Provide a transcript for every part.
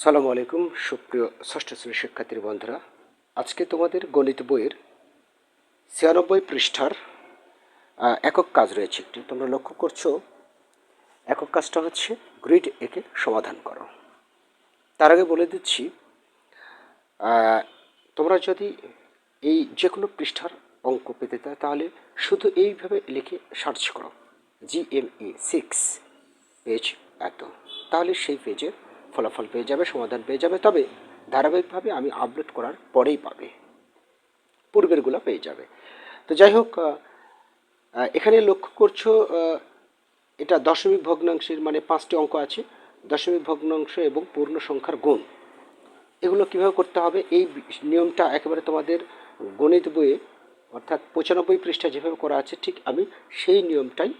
সালামু আলাইকুম, সুপ্রিয় ষষ্ঠ শ্রেণির শিক্ষার্থী বন্ধুরা। আজকে তোমাদের গণিত বইয়ের ছিয়ানব্বই পৃষ্ঠার একক কাজ রয়েছে একটি। তোমরা লক্ষ্য করছ, একক কাজটা হচ্ছে গ্রিড একে সমাধান করো। তার আগে বলে দিচ্ছি তোমরা যদি এই যে কোনো পৃষ্ঠার অঙ্ক পেতে চাও, তাহলে শুধু এইভাবে লিখে সার্চ করো। জিএমই সিক্স পেজ এত। তাহলে সেই পেজের ফলাফল পেয়ে যাবে, সমাধান পেয়ে যাবে। তবে ধারাবাহিকভাবে আমি আপলোড করার পরেই পাবে। পূর্বেরগুলো পেয়ে যাবে। তো যাই হোক এখানে লক্ষ্য করছ এটা দশমিক ভগ্নাংশের মানে পাঁচটি অঙ্ক আছে। দশমিক ভগ্নাংশ এবং পূর্ণ সংখ্যার গুণ। এগুলো কীভাবে করতে হবে? এই নিয়মটা একেবারে তোমাদের গণিত বইয়ে, অর্থাৎ পঁচানব্বই পৃষ্ঠা যেভাবে করা আছে, ঠিক আমি সেই নিয়মটাই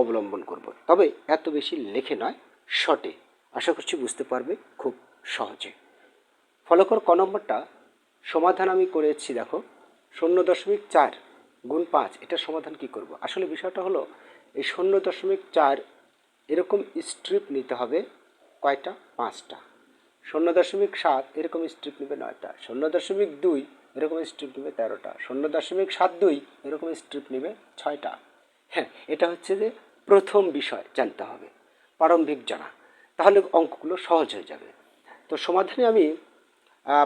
অবলম্বন করব। তবে এত বেশি লেখে নয় শর্টে আশা করছি বুঝতে পারবে খুব সহজে। ফলো কর, ক নম্বরটা। সমাধান আমি করেছি, দেখো। শূন্য দশমিক চার গুণ পাঁচ এটার সমাধান কি করব? আসলে বিষয়টা হলো, এই শূন্য দশমিক চার এরকম স্ট্রিপ নিতে হবে কয়টা? পাঁচটা। শূন্য দশমিক সাত এরকম স্ট্রিপ নেবে নয়টা। শূন্য দশমিক দুই এরকম স্ট্রিপ নেবে তেরোটা। শূন্য দশমিক সাত দুই এরকম স্ট্রিপ নেবে ছয়টা। হ্যাঁ এটা হচ্ছে যে প্রথম বিষয় জানতে হবে। প্রারম্ভিক জানা। তাহলে অঙ্কগুলো সহজ হয়ে যাবে। তো সমাধানে আমি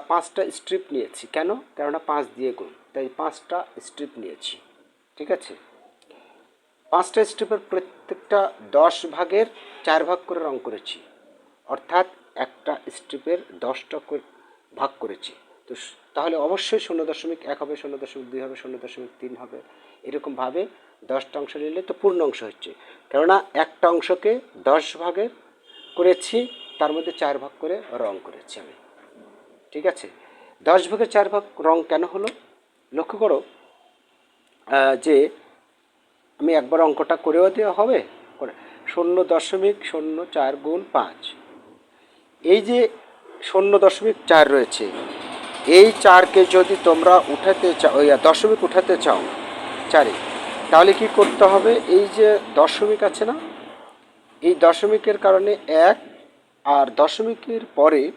পাঁচটা স্ট্রিপ নিয়েছি। কেন? কেননা পাঁচ দিয়ে গুণ। তাই পাঁচটা স্ট্রিপ নিয়েছি। ঠিক আছে? পাঁচটা স্ট্রিপের প্রত্যেকটা দশ ভাগের চার ভাগ করে রং করেছি। অর্থাৎ একটা স্ট্রিপের দশটা ভাগ করেছি। তো তাহলে অবশ্যই শূন্য দশমিক এক হবে, শূন্য দশমিক দুই হবে, শূন্য দশমিক তিন হবে। এরকমভাবে দশটা অংশ নিলে তো পূর্ণ অংশ হচ্ছে। কেননা একটা অংশকে দশ ভাগে করেছি, তার মধ্যে চার ভাগ করে রং করেছি আমি। ঠিক আছে? দশ ভাগের চার ভাগ রং কেন হলো? লক্ষ্য করো যে আমি একবার অঙ্কটা করেও দেওয়া হবে শূন্য দশমিক শূন্য চার গুণ পাঁচ। এই যে শূন্য দশমিক চার রয়েছে, এই চারকে যদি তোমরা উঠাতে চাও দশমিক উঠাতে চাও, চারে, তাহলে কি করতে হবে? এই যে দশমিক আছে না এই দশমিকের কারণে এক আর দশমিকের পরে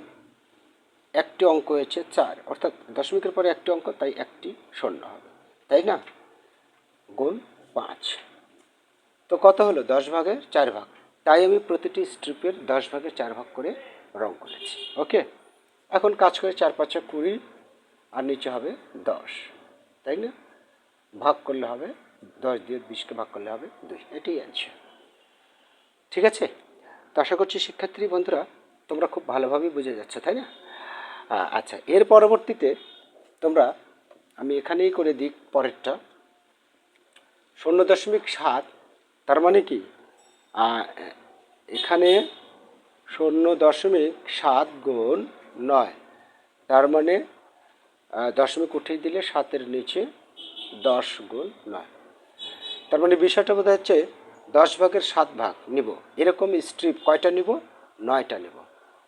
একটি অঙ্ক হয়েছে চার। অর্থাৎ দশমিকের পরে একটি অঙ্ক, তাই একটি শূন্য হবে। তাই না? গুণ পাঁচ। তো কত হলো? দশ ভাগের চার ভাগ। তাই আমি প্রতিটি স্ট্রিপের দশ ভাগের চার ভাগ করে রং করেছি। ওকে? এখন কাজ করে চার পাঁচা কুড়ি, আর নিচে হবে দশ। তাই না? ভাগ করলে হবে দশ দিয়ে বিশকে ভাগ করলে হবে দুই। এটাই অ্যান্সার ঠিক আছে? তো আশা করছি শিক্ষার্থী বন্ধুরা, তোমরা খুব ভালোভাবেই বুঝে যাচ্ছ, তাই না? আচ্ছা এর পরবর্তীতে তোমরা, আমি এখানেই করে দিই পরেরটা। শূন্য দশমিক সাত, তার মানে কি? এখানে শূন্য দশমিক সাত গুণ নয়, তার মানে দশমিক উঠিয়ে দিলে সাতের নিচে দশ গুণ নয়। তার মানে বিষয়টা বোধ হচ্ছে দশ ভাগের সাত ভাগ নিব। এরকম স্ট্রিপ কয়টা নিব? নয়টা নেব।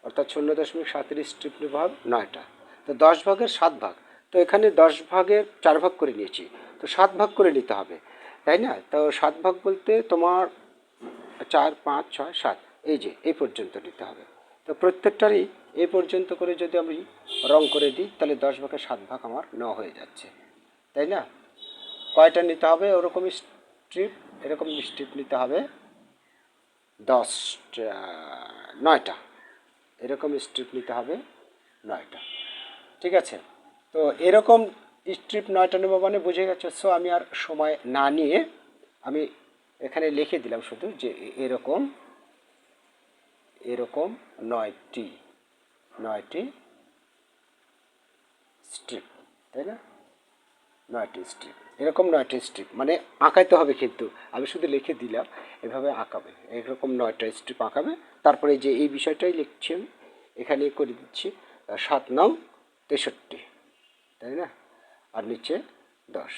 অর্থাৎ শূন্য দশমিক সাতের স্ট্রিপ নেব নয়টা। তো দশ ভাগের সাত ভাগ। তো এখানে দশ ভাগের চার ভাগ করে নিয়েছি। তো সাত ভাগ করে নিতে হবে, তাই না? তো সাত ভাগ বলতে তোমার চার, পাঁচ, ছয়, সাত, এই যে, এই পর্যন্ত নিতে হবে। তো প্রত্যেকটারই এই পর্যন্ত করে যদি আমি রং করে দিই, তাহলে দশ ভাগের সাত ভাগ আমার ন হয়ে যাচ্ছে। তাই না? কয়টা নিতে হবে? ওরকম স্ট্রিপ এরকম স্ট্রিপ নিতে হবে। দশটা, নয়টা। এরকম স্ট্রিপ নিতে হবে, নয়টা। ঠিক আছে? তো এরকম স্ট্রিপ নয়টা নেব মানে বুঝে গেছে? সো আমি আর সময় না নিয়ে আমি এখানে লিখে দিলাম শুধু যে এরকম এরকম নয়টি নয়টি স্ট্রিপ তাই না? নয়টি স্ট্রিপ এরকম নয়টি স্ট্রিপ মানে আঁকাইতে হবে কিন্তু। আমি শুধু লিখে দিলাম, এভাবে আঁকাবে। এরকম নয়টা স্ট্রিপ আঁকাবে। তারপরে যে এই বিষয়টাই লিখছি আমি, এখানে করে দিচ্ছি সাত নং তেষট্টি। তাই না? আর নিচে দশ।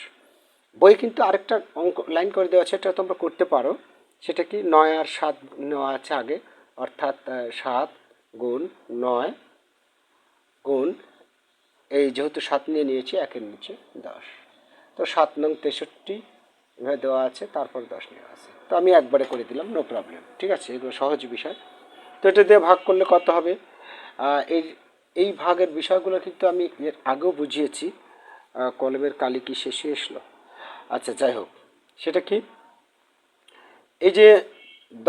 বই কিন্তু আরেকটা অঙ্ক, লাইন করে দেওয়া আছে, এটা তোমরা করতে পারো। সেটা কি নয় আর সাত নেওয়া আছে আগে। অর্থাৎ সাত গুণ নয় গুণ এই যেহেতু সাত নিয়ে নিয়েছি, একের নিচে দশ। তো সাত নং তেষট্টি এভাবে দেওয়া আছে, তারপর দশ নেওয়া আছে। তো আমি একবারে করে দিলাম নো প্রবলেম ঠিক আছে, এগুলো সহজ বিষয়। তো এটা দিয়ে ভাগ করলে কত হবে? এই এই ভাগের বিষয়গুলো কিন্তু আমি এর আগেও বুঝিয়েছি। কলমের কালি কি শেষে এসলো? আচ্ছা যাই হোক, সেটা কি? এই যে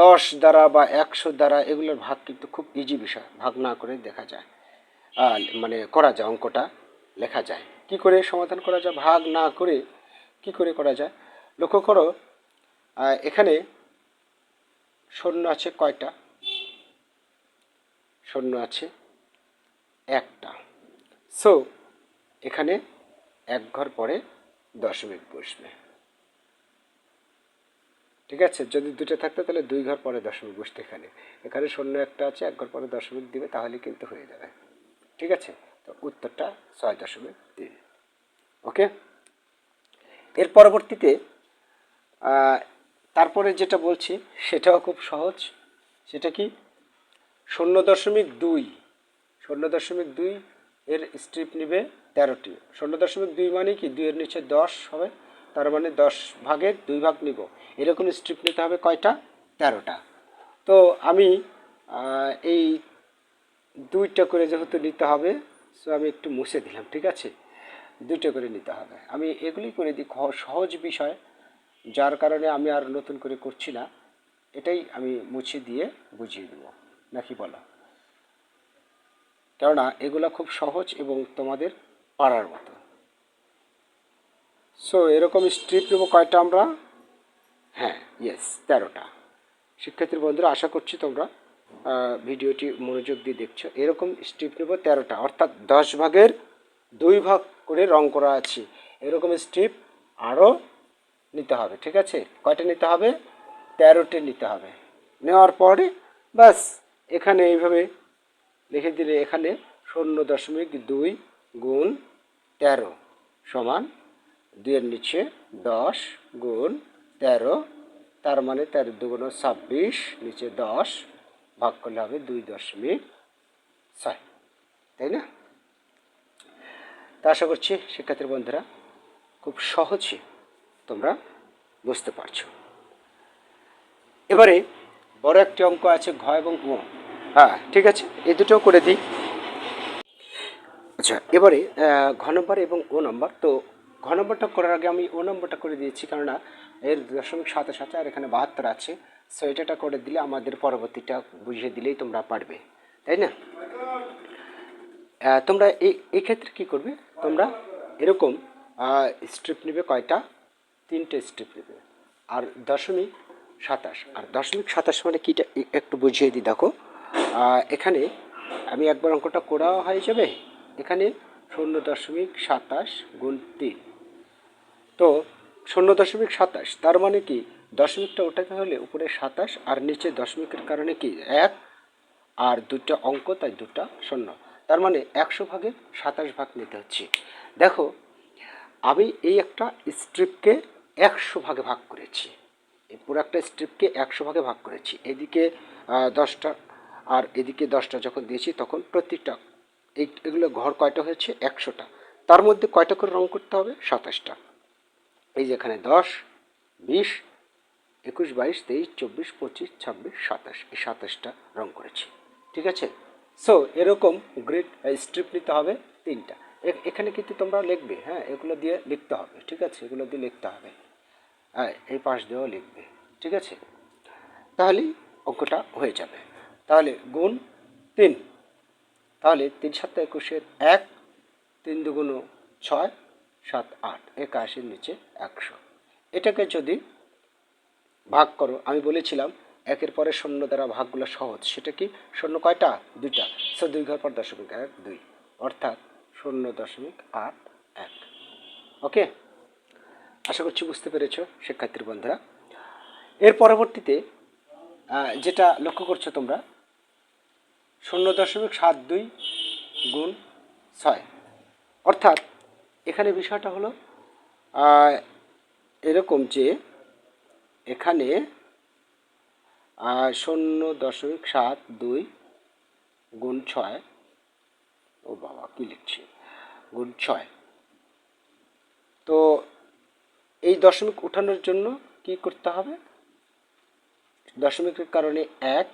দশ দ্বারা বা একশো দ্বারা এগুলোর ভাগ কিন্তু খুব ইজি বিষয়, ভাগ না করে দেখা যায়। মানে করা যায়, অঙ্কটা লেখা যায়। কি করে সমাধান করা যায়, ভাগ না করে কি করে করা যায়? লক্ষ্য করো এখানে শূন্য আছে কয়টা? শূন্য আছে একটা। সো এখানে এক ঘর পরে দশমিক বসবে। ঠিক আছে? যদি দুটো থাকতো, তাহলে দুই ঘর পরে দশমিক বসতে এখানে। এখানে শূন্য একটা আছে, এক ঘর পরে দশমিক দিবে, তাহলে কিন্তু হয়ে যাবে। ঠিক আছে? তো উত্তরটা ছয় দশমিক তিন। ওকে? এর পরবর্তীতে তারপরে যেটা বলছি, সেটাও খুব সহজ। সেটা কি? শূন্য দশমিক দুই। শূন্য দশমিক দুই এর স্ট্রিপ নিবে তেরোটি। শূন্য দশমিক দুই মানে কি? দুইয়ের নিচে দশ হবে, তার মানে দশ ভাগের দুই ভাগ নিব। এরকম স্ট্রিপ নিতে হবে কয়টা? তেরোটা। তো আমি এই দুইটা করে যেহেতু নিতে হবে সো আমি একটু মুছে দিলাম, ঠিক আছে? দুইটা করে নিতে হবে। আমি এগুলি করে দিই সহজ বিষয়, যার কারণে আমি আর নতুন করে করছি না। এটাই আমি মুছে দিয়ে বুঝিয়ে দেব নাকি বলো? কেননা এগুলো খুব সহজ এবং তোমাদের পারার মতো। সো এরকম স্ট্রিপ নেব কয়টা আমরা? হ্যাঁ ইয়েস তেরোটা। শিক্ষার্থীর বন্ধুরা আশা করছি তোমরা ভিডিওটি মনোযোগ দিয়ে দেখছ। এরকম স্ট্রিপ নেব তেরোটা। অর্থাৎ দশ ভাগের দুই ভাগ করে রং করা আছে। এরকম স্ট্রিপ আরও নিতে হবে, ঠিক আছে? কয়টা নিতে হবে? তেরোটি নিতে হবে। নেওয়ার পরে ব্যাস, এখানে এইভাবে লিখে দিলে এখানে শূন্য দশমিক দুই গুণ তেরো সমান দুইয়ের নিচে দশ গুণ তেরো, তার মানে তেরো দুগুণ ছাব্বিশ, নিচে দশ ভাগ করলে হবে দুই দশমিক ছয়, তাই না? তা আশা করছি শিক্ষার্থীর বন্ধুরা খুব সহজে তোমরা বুঝতে পারছ। এবারে বড় একটি অঙ্ক আছে ঘ এবং ও হ্যাঁ ঠিক আছে? এই দুটোও করে দিই। আচ্ছা এবারে ঘ নম্বর এবং ও নম্বর। তো ঘ নম্বরটা করার আগে আমি ও নম্বরটা করে দিয়েছি, কেননা এর দশমিক সাথে সাথে আর এখানে বাহাত্তর আছে। সো করে দিলে আমাদের পরবর্তীটা বুঝিয়ে দিলেই তোমরা পারবে, তাই না? তোমরা এই এই ক্ষেত্রে কী করবে? তোমরা এরকম স্ট্রিপ নেবে কয়টা? তিনটে স্ট্রিপ নেবে। আর দশমিক সাতাশ। আর দশমিক সাতাশ মানে কীটা একটু বুঝিয়ে দিই, দেখো। এখানে আমি একবার অঙ্কটা করা হয়ে যাবে। এখানে শূন্য দশমিক সাতাশ গুণ তিন। তো, শূন্য দশমিক সাতাশ, তার মানে কি? দশমিকটা ওঠাতে হলে উপরে সাতাশ আর নিচে দশমিকের কারণে কি? এক আর দুটো অঙ্ক, তাই দুটা শূন্য। তার মানে একশো ভাগে সাতাশ ভাগ নিতে হচ্ছে। দেখো, আমি এই একটা স্ট্রিপকে একশো ভাগে ভাগ করেছি। এই পুরো একটা স্ট্রিপকে একশো ভাগে ভাগ করেছি। এদিকে দশটা আর এদিকে দশটা যখন দিয়েছি, তখন প্রত্যেকটা এগুলো ঘর কয়টা হয়েছে? একশোটা। তার মধ্যে কয়টা করে রং করতে হবে? সাতাশটা। এই যেখানে দশ, বিশ একুশ, বাইশ, তেইশ, চব্বিশ, পঁচিশ, ছাব্বিশ, সাতাশ। এই সাতাশটা রং করেছি। ঠিক আছে? সো এরকম গ্রিড স্ট্রিপ নিতে হবে তিনটা। এখানে কিন্তু তোমরা লিখবে হ্যাঁ এগুলো দিয়ে লিখতে হবে। ঠিক আছে? এগুলো দিয়ে লিখতে হবে। হ্যাঁ এই পাশ দিয়েও লিখবে। ঠিক আছে? তাহলে অঙ্কটা হয়ে যাবে। তাহলে গুণ তিন। তাহলে তিন সাতটা একুশের এক, তিন দুগুণ ছয়, সাত আট। একাশির নিচে একশো। এটাকে যদি ভাগ করো। আমি বলেছিলাম, একের পরে শূন্য দ্বারা ভাগগুলো সহজ। সেটা কি? শূন্য কয়টা? দুইটা। সো দুই ঘর পর দশমিক এক, দুই। অর্থাৎ শূন্য দশমিক আট, এক। ওকে? আশা করছি বুঝতে পেরেছ, শিক্ষার্থীর বন্ধুরা। এর পরবর্তীতে যেটা লক্ষ্য করছ তোমরা শূন্য দশমিক সাত, দুই গুণ ছয়। অর্থাৎ, এখানে বিষয়টা হলো এরকম যে এখানে শূন্য দশমিক সাত দুই গুণ ছয়। ও বাবা, কী লিখছি? গুণ ছয়। তো এই দশমিক উঠানোর জন্য কি করতে হবে? দশমিকের কারণে এক,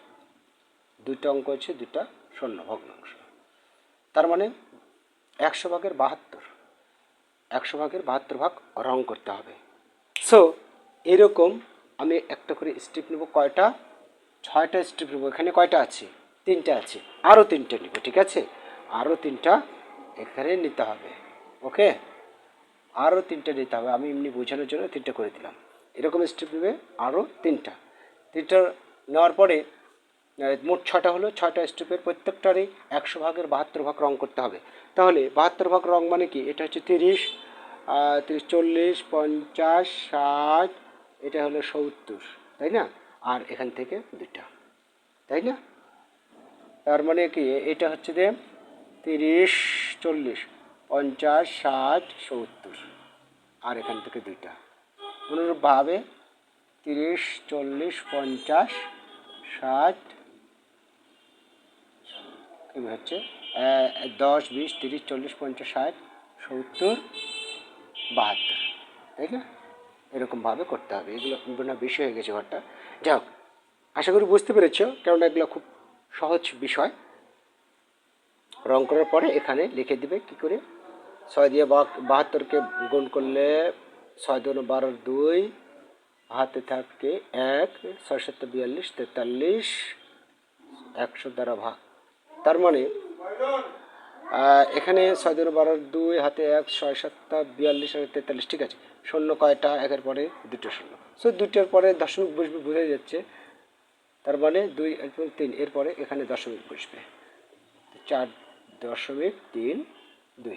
দুইটা অঙ্ক আছে দুটা শূন্য ভগ্নাংশ। তার মানে একশো ভাগের বাহাত্তর, একশো ভাগের বাহাত্তর ভাগ রং করতে হবে। সো এরকম আমি একটা করে স্ট্রিপ নেব কয়টা? ছয়টা স্ট্রিপ নেব। এখানে কয়টা আছে? তিনটা আছে। আরও তিনটে নেব, ঠিক আছে? আরও তিনটা এখানে নিতে হবে, ওকে? আরও তিনটে নিতে হবে। আমি এমনি বোঝানোর জন্য তিনটে করে দিলাম। এরকম স্ট্রিপ নেবে আরও তিনটা। তিনটা নেওয়ার পরে মোট ছটা হলো ছটা স্ট্রিপের প্রত্যেকটারই একশো ভাগের বাহাত্তর ভাগ রং করতে হবে। তাহলে বাহাত্তর ভাগ রং মানে কি? এটা হচ্ছে তিরিশ তিরিশ, চল্লিশ, পঞ্চাশ, ষাট এটা হলো সত্তর, তাই না? আর এখান থেকে দুইটা, তাই না? তার মানে কি? এটা হচ্ছে যে তিরিশ, চল্লিশ, পঞ্চাশ, ষাট, সত্তর, আর এখান থেকে দুইটা। অনুরূপভাবে তিরিশ, চল্লিশ, পঞ্চাশ, ষাট হচ্ছে দশ, বিশ, তিরিশ, চল্লিশ, পঞ্চাশ, ষাট, সত্তর, বাহাত্তর, তাই না? এরকমভাবে করতে হবে। এগুলো বিভিন্ন বেশি হয়ে গেছে ঘরটা। যাই হোক, আশা করি বুঝতে পেরেছ কেননা এগুলো খুব সহজ বিষয়। রং করার পরে এখানে লিখে দিবে কি করে? ছয় দিয়ে বাহাত্তরকে গুণ করলে ছয় দুগুণ বারো দুই হাতে থাকে এক, ছয় সাত বিয়াল্লিশ, তেতাল্লিশ, একশো দ্বারা ভাগ। তার মানে এখানে ছয় দুগুণ বারো দুই, হাতে এক, ছয় সাতটা বিয়াল্লিশ আর তেতাল্লিশ, ঠিক আছে। শূন্য কয়টা, একের পরে দুটো শূন্য। সো দুটোর পরে দশমিক বসবে বোঝা যাচ্ছে। তার মানে দুই এরপর তিন এরপরে এখানে দশমিক বসবে। চার দশমিক তিন দুই।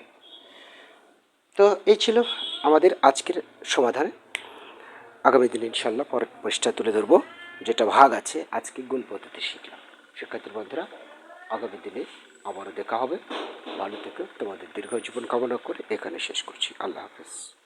তো এই ছিল আমাদের আজকের সমাধান। আগামী দিনে ইনশাল্লাহ পরের পৃষ্ঠা তুলে ধরবো। যেটা ভাগ আছে আজকে গুণ পদ্ধতি শিখলাম শিক্ষার্থী বন্ধুরা, আগামী দিনে আবারও দেখা হবে। ভালো থেকে। তোমাদের দীর্ঘ জীবন কামনা করে এখানে শেষ করছি। আল্লাহ হাফেজ।